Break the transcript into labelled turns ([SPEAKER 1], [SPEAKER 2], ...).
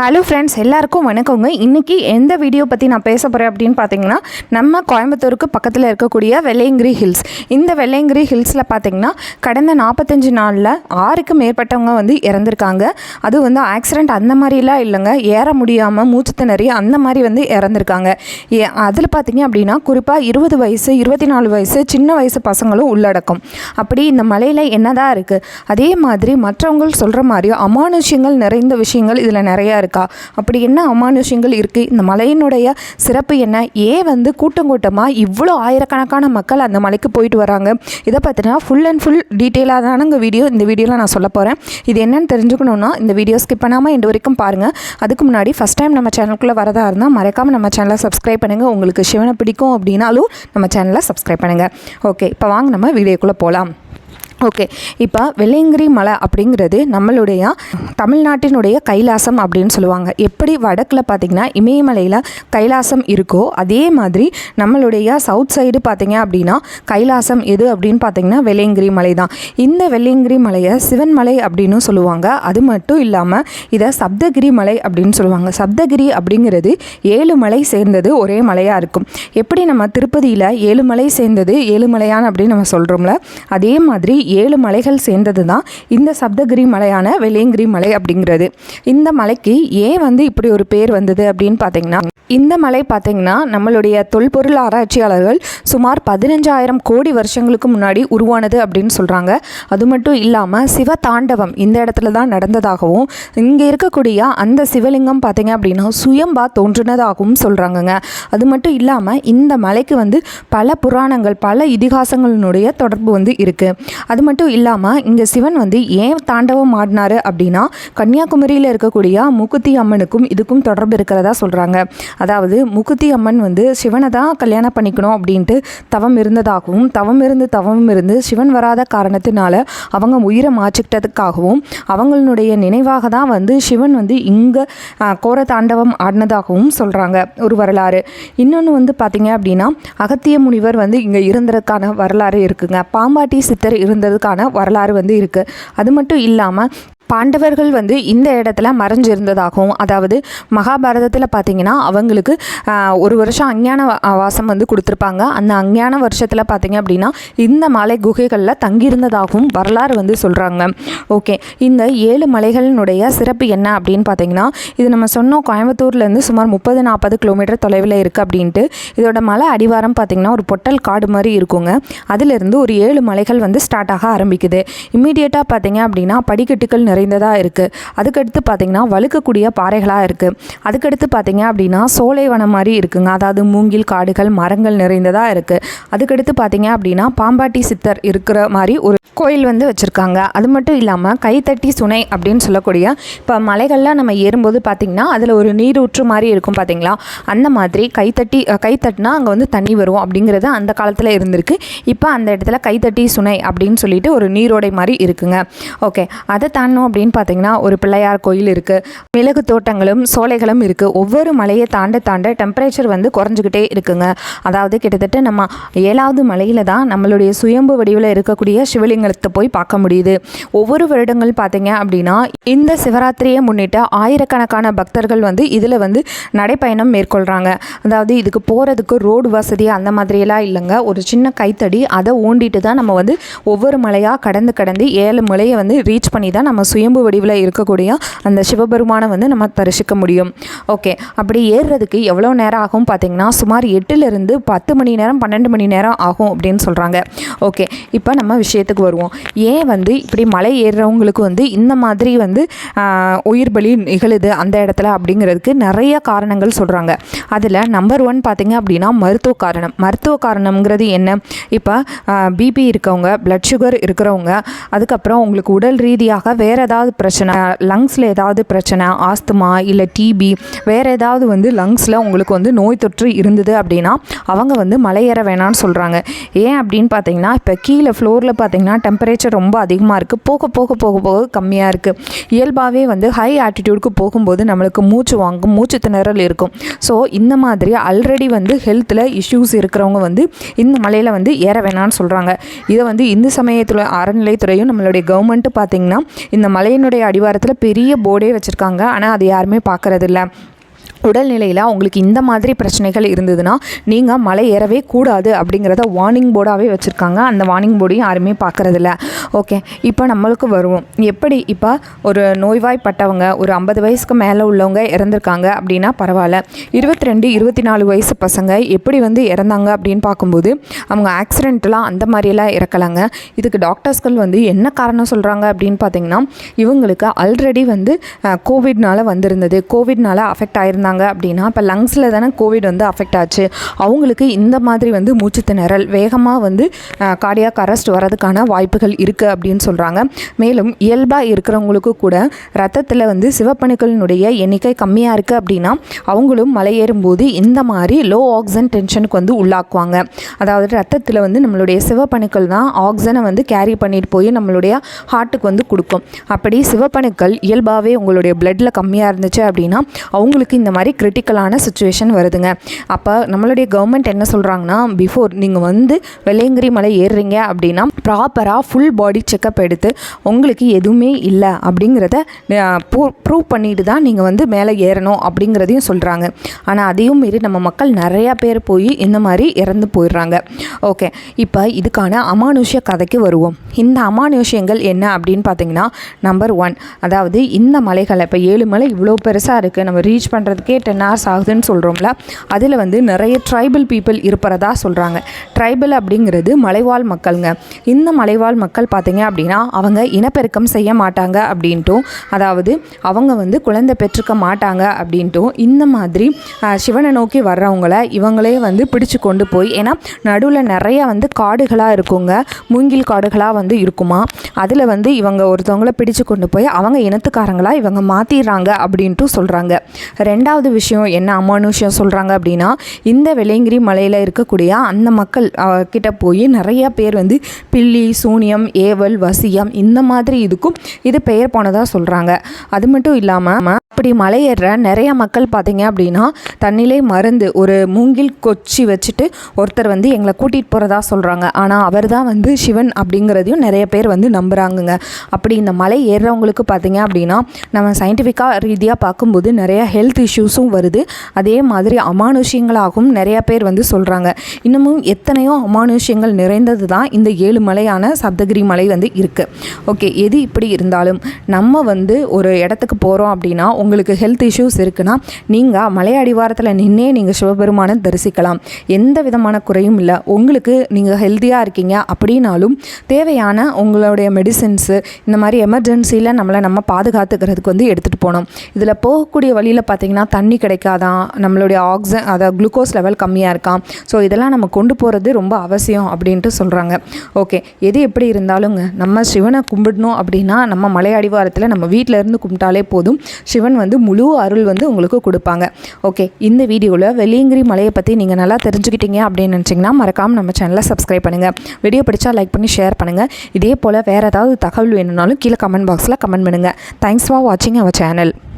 [SPEAKER 1] Hello friends எல்லாருக்கும் வணக்கங்க. இன்றைக்கி எந்த வீடியோ பற்றி நான் பேச போகிறேன் அப்படின்னு பார்த்தீங்கன்னா நம்ம கோயம்புத்தூருக்கு பக்கத்தில் இருக்கக்கூடிய வெள்ளையங்கிரி ஹில்ஸ் இந்த வெள்ளையங்கிரி ஹில்ஸில் பார்த்தீங்கன்னா கடந்த நாற்பத்தஞ்சு நாளில் ஆறுக்கு மேற்பட்டவங்க வந்து இறந்துருக்காங்க. அது வந்து ஆக்சிடெண்ட் அந்த மாதிரிலாம் இல்லைங்க. ஏற முடியாமல் மூச்சு திணறி அந்த மாதிரி வந்து இறந்துருக்காங்க. ஏ அதில் பார்த்தீங்க அப்படின்னா குறிப்பாக இருபது வயசு இருபத்தி நாலு வயசு சின்ன வயசு பசங்களும் உள்ளடக்கம். அப்படி இந்த மலையில் என்னதான் இருக்குது அதே மாதிரி மற்றவங்க சொல்கிற மாதிரி அமானுஷ்யங்கள் நிறைந்த விஷயங்கள் இதில் நிறையா இருக்கா? அப்படி என்ன அமானுஷங்கள் இருக்குது இந்த மலையினுடைய சிறப்பு என்ன? ஏன் வந்து கூட்டம் கூட்டமாக இவ்வளோ ஆயிரக்கணக்கான மக்கள் அந்த மலைக்கு போயிட்டு வராங்க? இதை பார்த்தீங்கன்னா ஃபுல் அண்ட் ஃபுல் டீட்டெயிலாக தானங்க வீடியோ இந்த வீடியோவில் நான் சொல்ல போகிறேன் இது என்னென்னு தெரிஞ்சுக்கணுன்னா இந்த வீடியோ ஸ்கிப் பண்ணாமல் இந்த வரைக்கும் பாருங்கள் அதுக்கு முன்னாடி ஃபஸ்ட் டைம் நம்ம சேனலுக்குள்ளே வரதா இருந்தால் மறக்காமல் நம்ம சேனலை சப்ஸ்கிரைப் பண்ணுங்கள் உங்களுக்கு சிவனை பிடிக்கும் அப்படின்னாலும் நம்ம சேனலை சப்ஸ்கிரைப் பண்ணுங்கள் ஓகே இப்போ வாங்க நம்ம வீடியோக்குள்ளே போகலாம் ஓகே. இப்போ வெள்ளையங்கிரி மலை அப்படிங்கிறது நம்மளுடைய தமிழ்நாட்டினுடைய கைலாசம் அப்படின்னு சொல்லுவாங்க. எப்படி வடக்கில் பார்த்திங்கன்னா இமயமலையில் கைலாசம் இருக்கோ அதே மாதிரி நம்மளுடைய சவுத் சைடு பார்த்திங்க அப்படின்னா கைலாசம் எது அப்படின்னு பார்த்திங்கன்னா வெள்ளையங்கிரி மலை தான். இந்த வெள்ளையங்கிரி மலையை சிவன் மலை அப்படின்னு சொல்லுவாங்க. அது மட்டும் இல்லாமல் இதை சப்தகிரி மலை அப்படின்னு சொல்லுவாங்க. சப்தகிரி அப்படிங்கிறது ஏழு மலை சேர்ந்தது ஒரே மலையாக இருக்கும். எப்படி நம்ம திருப்பதியில் ஏழு மலை சேர்ந்தது ஏழு மலையான் அப்படின்னு நம்ம சொல்கிறோம்ல அதே மாதிரி ஏழு மலைகள் சேர்ந்தது தான் இந்த சப்தகிரி மலையான வெள்ளியங்கிரி மலை அப்படிங்கிறது. இந்த மலைக்கு ஏன் வந்து இப்படி ஒரு பேர் வந்தது அப்படின்னு பார்த்தீங்கன்னா இந்த மலை பார்த்தீங்கன்னா நம்மளுடைய தொல்பொருள் ஆராய்ச்சியாளர்கள் சுமார் பதினஞ்சாயிரம் கோடி வருஷங்களுக்கு முன்னாடி உருவானது அப்படின்னு சொல்கிறாங்க அது மட்டும் இல்லாமல் சிவ தாண்டவம் இந்த இடத்துல தான் நடந்ததாகவும் இங்கே இருக்கக்கூடிய அந்த சிவலிங்கம் பார்த்தீங்க அப்படின்னா சுயம்பா தோன்றினதாகவும் சொல்கிறாங்கங்க அது மட்டும் இல்லாமல் இந்த மலைக்கு வந்து பல புராணங்கள் பல இதிகாசங்களினுடைய தொடர்பு வந்து இருக்குது அது மட்டும் இல்லாமல் இங்கே சிவன் வந்து ஏன் தாண்டவம் ஆடினாரு அப்படின்னா கன்னியாகுமரியில் இருக்கக்கூடிய முக்குத்தி அம்மனுக்கும் இதுக்கும் தொடர்பு இருக்கிறதா சொல்கிறாங்க அதாவது முக்குத்தி அம்மன் வந்து சிவனை தான் கல்யாணம் பண்ணிக்கணும் அப்படின்ட்டு தவம் இருந்ததாகவும் தவம் இருந்து தவம் இருந்து சிவன் வராத காரணத்தினால அவங்க உயிரை மாற்றிக்கிட்டதுக்காகவும் அவங்களுடைய நினைவாக தான் வந்து சிவன் வந்து இங்கே கோர தாண்டவம் ஆடினதாகவும் சொல்கிறாங்க ஒரு வரலாறு. இன்னொன்று வந்து பார்த்திங்க அப்படின்னா அகத்திய முனிவர் வந்து இங்கே இருந்ததுக்கான வரலாறு இருக்குங்க. பாம்பாட்டி சித்தர் இருந்ததுக்கான வரலாறு வந்து இருக்குது அது மட்டும் இல்லாமல் பாண்டவர்கள் வந்து இந்த இடத்துல மறைஞ்சிருந்ததாகவும் அதாவது மகாபாரதத்தில் பார்த்தீங்கன்னா அவங்களுக்கு ஒரு வருஷம் அஞ்ஞான வாசம் வந்து கொடுத்துருப்பாங்க. அந்த அஞ்ஞான வருஷத்தில் பார்த்தீங்க அப்படின்னா இந்த மலை குகைகளில் தங்கியிருந்ததாகவும் வரலாறு வந்து சொல்கிறாங்க ஓகே இந்த ஏழு மலைகளினுடைய சிறப்பு என்ன அப்படின்னு பார்த்தீங்கன்னா இது நம்ம சொன்னோம் கோயம்புத்தூர்லேருந்து சுமார் முப்பது நாற்பது கிலோமீட்டர் தொலைவில் இருக்குது அப்படின்ட்டு. இதோட மலை அடிவாரம் பார்த்தீங்கன்னா ஒரு பொட்டல் காடு மாதிரி இருக்குங்க. அதிலிருந்து ஒரு ஏழு மலைகள் வந்து ஸ்டார்ட் ஆக ஆரம்பிக்குது. இம்மீடியட்டாக பார்த்தீங்க அப்படின்னா படிக்கட்டுகள் நிறைந்ததாக இருக்குது அதுக்கடுத்து பார்த்தீங்கன்னா வழுக்கக்கூடிய பாறைகளாக இருக்குது அதுக்கடுத்து பார்த்தீங்க அப்படின்னா சோலைவனம் மாதிரி இருக்குங்க. அதாவது மூங்கில் காடுகள் மரங்கள் நிறைந்ததாக இருக்குது அதுக்கடுத்து பார்த்தீங்க அப்படின்னா பாம்பாட்டி சித்தர் இருக்கிற மாதிரி ஒரு கோயில் வந்து வச்சுருக்காங்க. அது மட்டும் இல்லாமல் கைத்தட்டி சுனை அப்படின்னு சொல்லக்கூடிய இப்போ மலைகள்லாம் நம்ம ஏறும்போது பார்த்திங்கன்னா அதில் ஒரு நீரூற்று மாதிரி இருக்கும் பார்த்தீங்களா அந்த மாதிரி கைத்தட்டி கைத்தட்டினா அங்கே வந்து தண்ணி வரும் அப்படிங்கிறது அந்த காலத்தில் இருந்திருக்கு. இப்போ அந்த இடத்துல கைத்தட்டி சுனை அப்படின்னு சொல்லிட்டு ஒரு நீரோடை மாதிரி இருக்குங்க. ஓகே. அதை தாண்டணும் அப்படின்னு பார்த்தீங்கன்னா ஒரு பிள்ளையார் கோயில் இருக்குது மிளகு தோட்டங்களும் சோலைகளும் இருக்குது ஒவ்வொரு மலையை தாண்ட தாண்ட டெம்பரேச்சர் வந்து குறைஞ்சிக்கிட்டே இருக்குங்க. அதாவது கிட்டத்தட்ட நம்ம ஏழாவது மலையில் தான் நம்மளுடைய சுயம்பு வடிவில் இருக்கக்கூடிய சிவலிங்கத்தை போய் பார்க்க முடியுது. ஒவ்வொரு வருடங்கள் பார்த்தீங்க அப்படின்னா இந்த சிவராத்திரியை முன்னிட்டு ஆயிரக்கணக்கான பக்தர்கள் வந்து இதில் வந்து நடைப்பயணம் மேற்கொள்கிறாங்க அதாவது இதுக்கு போகிறதுக்கு ரோடு வசதி அந்த மாதிரியெல்லாம் இல்லைங்க. ஒரு சின்ன கைத்தடி அதை ஓண்டிட்டு தான் நம்ம வந்து ஒவ்வொரு மலையாக கடந்து கடந்து ஏழு மலையை வந்து ரீச் பண்ணி தான் நம்ம சுய சுயம்பு வடிவில் இருக்கக்கூடிய அந்த சிவபெருமானை வந்து நம்ம தரிசிக்க முடியும். ஓகே அப்படி ஏறுறதுக்கு எவ்வளோ நேரம் ஆகும் பார்த்தீங்கன்னா சுமார் எட்டுலேருந்து பத்து மணி நேரம் பன்னெண்டு மணி நேரம் ஆகும் அப்படின்னு சொல்கிறாங்க ஓகே இப்போ நம்ம விஷயத்துக்கு வருவோம். ஏன் வந்து இப்படி மலை ஏறுறவங்களுக்கு வந்து இந்த மாதிரி வந்து உயிர் பலி நிகழுது அந்த இடத்துல அப்படிங்கிறதுக்கு நிறைய காரணங்கள் சொல்கிறாங்க அதில் நம்பர் ஒன் பார்த்தீங்க அப்படின்னா மருத்துவ காரணம். மருத்துவ காரணம்ங்கிறது என்ன? இப்போ பிபி இருக்கவங்க ப்ளட் சுகர் இருக்கிறவங்க அதுக்கப்புறம் உங்களுக்கு உடல் ரீதியாக வேறு ஏதாவது பிரச்சனை லங்ஸில் ஏதாவது பிரச்சனை ஆஸ்துமா இல்லை டிபி வேறு ஏதாவது வந்து லங்ஸில் உங்களுக்கு வந்து நோய் தொற்று இருந்தது அப்படின்னா அவங்க வந்து மலையேற வேணாம்னு சொல்கிறாங்க ஏன் அப்படின்னு பார்த்தீங்கன்னா இப்போ கீழே ஃப்ளோரில் பார்த்தீங்கன்னா டெம்பரேச்சர் ரொம்ப அதிகமாக இருக்குது போக போக போக போக கம்மியாக இருக்குது இயல்பாகவே வந்து ஹை ஆட்டிடியூடுக்கு போகும்போது நம்மளுக்கு மூச்சு வாங்கும் மூச்சு திணறல் இருக்கும். ஸோ இந்த மாதிரி ஆல்ரெடி வந்து ஹெல்த்தில் இஷ்யூஸ் இருக்கிறவங்க வந்து இந்த மலையில் வந்து ஏற வேணாம்னு சொல்கிறாங்க இதை வந்து இந்து சமயத்தில் அறநிலைத்துறையும் நம்மளுடைய கவர்மெண்ட்டு பார்த்திங்கன்னா இந்த மலையினுடைய அடிவாரத்தில் பெரிய போர்டே வச்சுருக்காங்க. ஆனால் அது யாருமே பார்க்குறதில்ல உடல்நிலையில் அவங்களுக்கு இந்த மாதிரி பிரச்சனைகள் இருந்ததுன்னா நீங்கள் மலை ஏறவே கூடாது அப்படிங்கிறத வார்னிங் போர்டாகவே வச்சுருக்காங்க. அந்த வார்னிங் போர்டையும் யாருமே பார்க்குறதில்ல. ஓகே இப்போ நம்மளுக்கு வருவோம். எப்படி இப்போ ஒரு நோய்வாய்ப்பட்டவங்க ஒரு ஐம்பது வயசுக்கு மேலே உள்ளவங்க இறந்துருக்காங்க அப்படின்னா பரவாயில்ல. இருபத்தி ரெண்டு இருபத்தி நாலு வயசு பசங்க எப்படி வந்து இறந்தாங்க அப்படின்னு பார்க்கும்போது அவங்க ஆக்சிடென்ட்லாம் அந்த மாதிரியெல்லாம் இறக்கலாங்க. இதுக்கு டாக்டர்ஸ்கள் வந்து என்ன காரணம் சொல்கிறாங்க அப்படின்னு பார்த்தீங்கன்னா இவங்களுக்கு ஆல்ரெடி வந்து கோவிட்னால வந்திருந்தது. கோவிட்னால அஃபெக்ட் ஆயிருந்தாங்க அப்படின்னா இப்போ லங்ஸில் தானே கோவிட் வந்து அஃபெக்ட் ஆச்சு. அவங்களுக்கு இந்த மாதிரி வந்து மூச்சு திணறல் வேகமாக வந்து கார்டியாக் அரெஸ்ட் வரதுக்கான வாய்ப்புகள் இருக்குது அப்படின்னு சொல்கிறாங்க மேலும் இயல்பாக இருக்கிறவங்களுக்கு கூட ரத்தத்தில் வந்து சிவப்பணுக்களினுடைய எண்ணிக்கை கம்மியாக இருக்குது அப்படின்னா அவங்களும் மலையேறும்போது இந்த மாதிரி லோ ஆக்சிஜன் டென்ஷனுக்கு வந்து உள்ளாக்குவாங்க. அதாவது ரத்தத்தில் வந்து நம்மளுடைய சிவப்பணுக்கள் தான் ஆக்சிஜனை வந்து கேரி பண்ணிட்டு போய் நம்மளுடைய ஹார்ட்டுக்கு வந்து கொடுக்கும். அப்படி சிவப்பணுக்கள் இயல்பாகவே உங்களுடைய பிளட்டில் கம்மியாக இருந்துச்சு அப்படின்னா அவங்களுக்கு இந்த மாதிரி கிரிட்டிக்கலான சுச்சுவேஷன் வருதுங்க. அப்போ நம்மளுடைய கவர்மெண்ட் என்ன சொல்கிறாங்கன்னா பிஃபோர் நீங்கள் வந்து வெள்ளையங்கிரி மலை ஏறுறீங்க அப்படின்னா ப்ராப்பராக ஃபுல் பாடி செக்கப் எடுத்து உங்களுக்கு எதுவுமே இல்லை அப்படிங்கிறத ப்ரூவ் பண்ணிட்டு தான் நீங்கள் வந்து மேலே ஏறணும் அப்படிங்கிறதையும் சொல்கிறாங்க ஆனால் அதையும் மீறி நம்ம மக்கள் நிறையா பேர் போய் இந்த மாதிரி இறந்து போயிடுறாங்க. ஓகே இப்போ இதுக்கான அமானுஷ்ய கதைக்கு வருவோம். இந்த அமானுஷ்யங்கள் என்ன அப்படின்னு பார்த்தீங்கன்னா நம்பர் ஒன் அதாவது இந்த மலைகளை இப்போ ஏழு மலை இவ்வளோ பெருசாக இருக்குது நம்ம ரீச் பண்ணுறதுக்கு டென் ஹவர்ஸ் ஆகுதுன்னு சொல்கிறோம்ல அதில் வந்து நிறைய ட்ரைபல் பீப்புள் இருப்பறதா சொல்கிறாங்க ட்ரைபல் அப்படிங்கிறது மலைவாழ் மக்களுங்க. இந்த மலைவாழ் மக்கள் பார்த்தீங்க அப்படின்னா அவங்க இனப்பெருக்கம் செய்ய மாட்டாங்க அப்படின்ட்டும் அதாவது அவங்க வந்து குழந்தை பெற்றுக்க மாட்டாங்க அப்படின்ட்டும் இந்த மாதிரி சிவனை நோக்கி வர்றவங்கள இவங்களே வந்து பிடிச்சு கொண்டு போய் ஏன்னா நடுவில் நிறைய வந்து காடுகளாக இருக்குங்க. மூங்கில் காடுகளாக வந்து இருக்குமா. அதில் வந்து இவங்க ஒருத்தவங்கள பிடிச்சு கொண்டு போய் அவங்க இனத்துக்காரங்களாக இவங்க மாற்றிடுறாங்க அப்படின்ட்டு சொல்கிறாங்க ரெண்டாவது விஷயம் என்ன அமானுஷ்யம் சொல்கிறாங்க அப்படின்னா இந்த வெள்ளையங்கிரி மலையில் இருக்கக்கூடிய அந்த மக்கள் கிட்ட போய் நிறையா பேர் வந்து பில்லி சூனியம் ஏவல் வசியம் இந்த மாதிரி இதுக்கும் இது பெயர் போனதாக சொல்கிறாங்க அது மட்டும் இல்லாமல் அப்படி மலையேற நிறைய மக்கள் பார்த்தீங்க அப்படின்னா தண்ணிலே மருந்து ஒரு மூங்கில் கொச்சி வச்சுட்டு ஒருத்தர் வந்து எங்களை கூட்டிகிட்டு போகிறதா சொல்கிறாங்க ஆனால் அவர் தான் வந்து சிவன் அப்படிங்கிறதையும் நிறைய பேர் வந்து நம்புகிறாங்கங்க அப்படி இந்த மலை ஏறுறவங்களுக்கு பார்த்தீங்க அப்படின்னா நம்ம சயின்டிஃபிக்காக ரீதியாக பார்க்கும்போது நிறையா ஹெல்த் இஷ்யூஸ் இஷ்யூஸும் வருது. அதே மாதிரி அமானுஷ்யங்களாகவும் நிறையா பேர் வந்து சொல்கிறாங்க இன்னமும் எத்தனையோ அமானுஷ்யங்கள் நிறைந்தது தான் இந்த ஏழு மலையான சப்தகிரி மலை வந்து இருக்குது ஓகே எது இப்படி இருந்தாலும் நம்ம வந்து ஒரு இடத்துக்கு போகிறோம் அப்படின்னா உங்களுக்கு ஹெல்த் இஷ்யூஸ் இருக்குன்னா நீங்கள் மலை அடிவாரத்தில் நின்னே நீங்கள் சிவபெருமானை தரிசிக்கலாம். எந்த விதமான குறையும் இல்லை. உங்களுக்கு நீங்கள் ஹெல்த்தியாக இருக்கீங்க அப்படின்னாலும் தேவையான உங்களுடைய மெடிசின்ஸு இந்த மாதிரி எமர்ஜென்சியில் நம்மளை நம்ம பாதுகாத்துக்கிறதுக்கு வந்து எடுத்துகிட்டு போனோம் இதில் போகக்கூடிய வழியில் பார்த்தீங்கன்னா தண்ணி கிடைக்காதான் நம்மளுடைய ஆக்சிஜன் அதாவது குளுக்கோஸ் லெவல் கம்மியாக இருக்கான் ஸோ இதெல்லாம் நம்ம கொண்டு போகிறது ரொம்ப அவசியம் அப்படின்ட்டு சொல்கிறாங்க ஓகே எது எப்படி இருந்தாலுங்க நம்ம சிவனை கும்பிடணும் அப்படின்னா நம்ம மலை அடிவாரத்தில் நம்ம வீட்டில் இருந்து கும்பிட்டாலே போதும். சிவன் வந்து முழு அருள் வந்து உங்களுக்கு கொடுப்பாங்க. ஓகே இந்த வீடியோவில் வெளியங்கிரி மலையை பற்றி நீங்கள் நல்லா தெரிஞ்சுக்கிட்டீங்க அப்படின்னு நினச்சிங்கன்னா மறக்காமல் நம்ம சேனலை சப்ஸ்கிரைப் பண்ணுங்கள் வீடியோ பிடிச்சா லைக் பண்ணி ஷேர் பண்ணுங்கள் இதே போல் வேறு ஏதாவது தகவல் வேணும்னாலும் கீழே கமெண்ட் பாக்ஸில் கமெண்ட் பண்ணுங்கள் தேங்க்ஸ் ஃபார் வாட்சிங் அவர் சேனல்